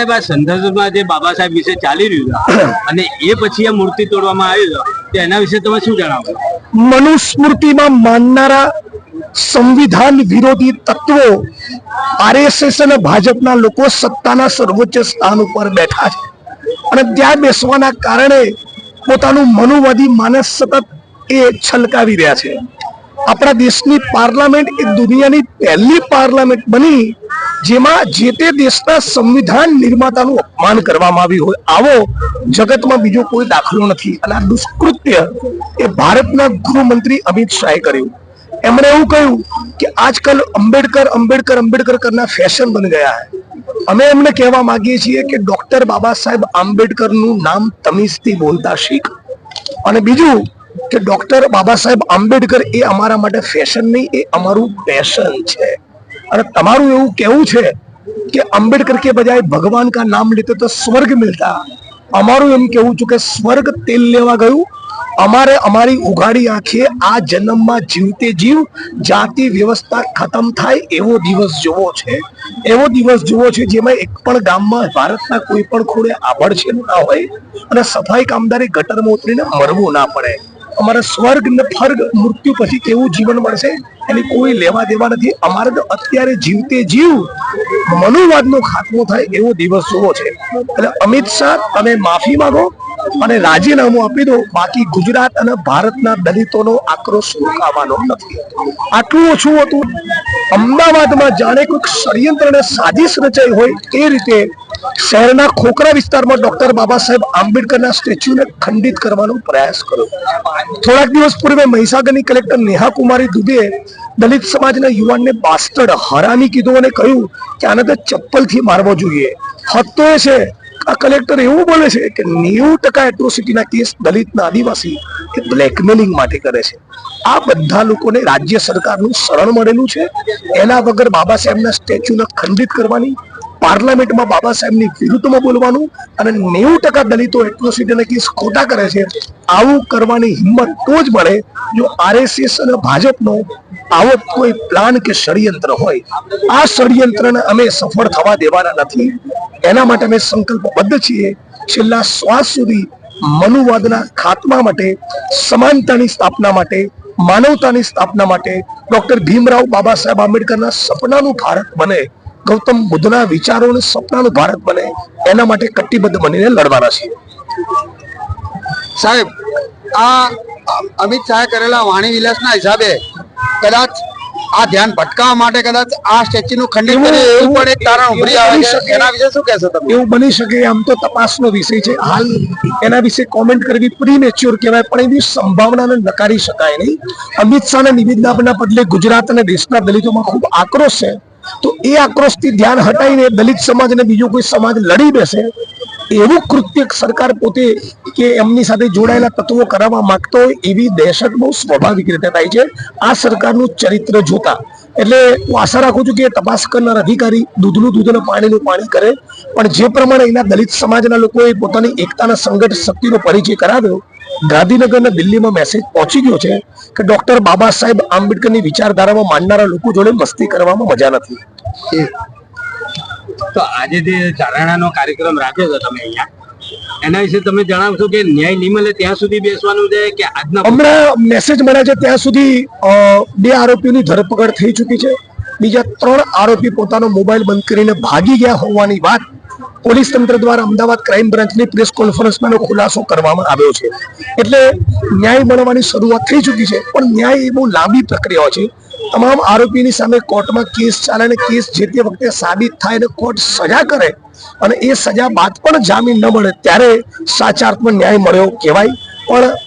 સાહેબ, આ સંદર્ભમાં જે બાબા સાહેબ વિશે ચાલી રહ્યું અને એ પછી આ મૂર્તિ તોડવામાં આવી એના વિશે તમે શું જણાવો? મનુસ્મૃતિમાં માનનારા સંવિધાન વિરોધી તત્વો આરએસએસ અને ભાજપના લોકો સત્તાના સર્વોચ્ચ સ્થાન ઉપર બેઠા છે. અને ત્યાં બેસવાના કારણે પોતાનું મનુવાદી માનસ સતત એ છલકાવી રહ્યા છે. આપણા દેશની પાર્લામેન્ટ એ દુનિયાની પહેલી પાર્લામેન્ટ બની, જેમાં જે તે દેશના સંવિધાન નિર્માતાનું અપમાન કરવામાં આવ્યું હોય, આવો જગતમાં બીજો કોઈ દાખલો નથી. અને આ દુષ્કૃત્ય એ ભારતના ગૃહમંત્રી અમિત શાહે કર્યું. એમણે એવું કહ્યું કે આજકાલ અંબેડકર અંબેડકર અંબેડકર કરના ફેશન બની ગયા है અમે એમને કહેવા માંગીએ છીએ કે ડોક્ટર બાબા સાહેબ આંબેડકરનું નામ તમીઝથી બોલતા શીખ. અને બીજું કે ડૉક્ટર બાબા સાહેબ આંબેડકર એ અમારા માટે ફેશન નહીં, એ અમારું પેશન છે. અને તમારું એવું કેવું છે કે આંબેડકર કે બજાય ભગવાન કા નામ લેતે તો સ્વર્ગ મિલતા. અમારું એમ કહેવું છું કે સ્વર્ગ તેલ લેવા ગયું. અમારે અમારી ઉઘાડી આંખે આ જન્મમાં જીવતે જીવ, જાતિ વ્યવસ્થા ખતમ થાય એવો દિવસ જોવો છે. એવો દિવસ જોવો છે જેમાં એક પણ ગામમાં ભારતના કોઈ પણ ખૂણે આભડછેલું ના હોય અને સફાઈ કામદારી ગટરમાં ઉતરીને મરવું ના પડે. અમારે સ્વર્ગ ને ફર્ગ મૃત્યુ પછી કેવું જીવન મળશે એની કોઈ લેવા દેવા નથી. અમારે તો અત્યારે જીવતે જીવ, મનોવાદનો ખાત્મો થાય એવો દિવસ જોવો છે. એટલે અમિત શાહ, તમે માફી માંગો અને રાજીનામું આપી દો. બાકી ગુજરાત અને ભારતના દલિતોનો આક્રોશ રોકાવાનો નથી. આટલું ઓછું હતું. અમદાવાદમાં જાણે કોઈક ષડયંત્ર અને સાજિશ રચાઈ હોય એ રીતે શહેરના ખોખરા વિસ્તારમાં ડોક્ટર બાબા સાહેબ આંબેડકરના સ્ટેચ્યુને ખંડિત કરવાનો પ્રયાસ કર્યો. થોડાક દિવસ પૂર્વે મહીસાગરની કલેક્ટર નેહા કુમારી દુબે દલિત સમાજના યુવાનને બાસ્ટર્ડ હરામી કીધું અને કહ્યું કે આને તો ચપ્પલથી મારવો જોઈએ. હદ તો એ છે આ કલેક્ટર એવું બોલે છે કે નેવું ટકા એટ્રોસિટીના કેસ દલિતના આદિવાસી એ બ્લેકમેલિંગ માટે કરે છે. આ બધા લોકોને રાજ્ય સરકારનું શરણ મળેલું છે. એના વગર બાબા સાહેબના સ્ટેચ્યુને ખંડિત કરવાની, પાર્લામેન્ટમાં બાબા સાહેબની વિરુદ્ધમાં બોલવાનું અને નેવું ટકા દલિતો એટ્રોસિટીના કેસ ખોટા કરે છે. આવું કરવાની હિંમત તો જ મળે જો આરએસએસ અને ભાજપનો આવો કોઈ પ્લાન કે ષડયંત્ર હોય. આ ષડયંત્રને અમે સફળ થવા દેવાના નથી. એના માટે અમે સંકલ્પબદ્ધ છીએ. છેલ્લા શ્વાસ સુધી મનુવાદના ખાત્મા માટે, સમાનતાની સ્થાપના માટે, માનવતાની સ્થાપના માટે ડોક્ટર ભીમરાવ બાબા સાહેબ આંબેડકરના સપનાનું ભારત બને, ગૌતમ બુદ્ધના વિચારો અને સપનાનું ભારત બને, એના માટે કટિબદ્ધ બનીને લડવાના છીએ. સાહેબ, આ અમિત શાહે કરેલા વાણી વિલાસના હિસાબે કદાચ આ ધ્યાન ભટકાવવા માટે કદાચ આ સ્ટેચ્યુનું ખંડિત એવું- કરે એવું પણ એક કારણ ઉભરી આવે છે. એના વિશે શું કહેશો તમે? એવું બની શકે આમ તો તપાસનો વિષય છે. હાલ એના વિશે કોમેન્ટ કરવી પ્રીમેચ્યોર કહેવાય પણ એની સંભાવનાને નકારી શકાય નહીં. અમિત શાહના નિવેદન આપવાના બદલે ગુજરાત અને દેશના દલિતોમાં ખૂબ આક્રોશ છે. તો એ આક્રોશથી ધ્યાન હટાવીને દલિત સમાજ અને બીજો કોઈ સમાજ લડી બેસે એવું કૃત્ય સરકાર પોતે કે એમની સાથે જોડાયેલા તત્વો કરાવવા માંગતો હોય એવી દહેશત બહુ સ્વાભાવિક રીતે થાય છે. આ સરકારનું ચરિત્ર જોતા. એટલે હું આશા રાખું છું કે તપાસ કરનાર અધિકારી દૂધનું દૂધ અને પાણીનું પાણી કરે. પણ જે પ્રમાણે એના દલિત સમાજના લોકોએ પોતાની એકતાના સંગઠ શક્તિનો પરિચય કરાવ્યો ગાંધીનગર અને દિલ્હીમાં મેસેજ પહોંચી ગયો છે કે ડોક્ટર બાબા સાહેબ આંબેડકરની વિચારધારામાં માનનારા લોકો જોડે મસ્તી કરવામાં મજા નથી. તો આજે જે ચારણાનો કાર્યક્રમ રાખ્યો હતો તમે અહીંયા, એના વિશે તમે જણાવશો કે ન્યાય નહીં મળે ત્યાં સુધી બેસવાનું છે કે આજના હમણાં મેસેજ મળ્યા છે, ત્યાં સુધી બે આરોપીઓની ધરપકડ થઈ ચૂકી છે. બીજા ત્રણ આરોપી પોતાનો મોબાઈલ બંધ કરીને ભાગી ગયા હોવાની વાત પોલીસ તંત્ર દ્વારા અમદાવાદ ક્રાઇમ બ્રાન્ચની પ્રેસ કોન્ફરન્સમાં ખુલાસો કરવામાં આવ્યો છે. એટલે ન્યાય મળવાની શરૂઆત થઈ ચૂકી છે, પણ ન્યાય એ બહુ લાંબી પ્રક્રિયા છે. તમામ આરોપીની સામે કોર્ટમાં કેસ ચાલે અને કેસ જે તે વખતે સાબિત થાય અને કોર્ટ સજા કરે અને એ સજા બાદ પણ જામીન ન મળે ત્યારે સાચા અર્થમાં ન્યાય મળ્યો કહેવાય. પણ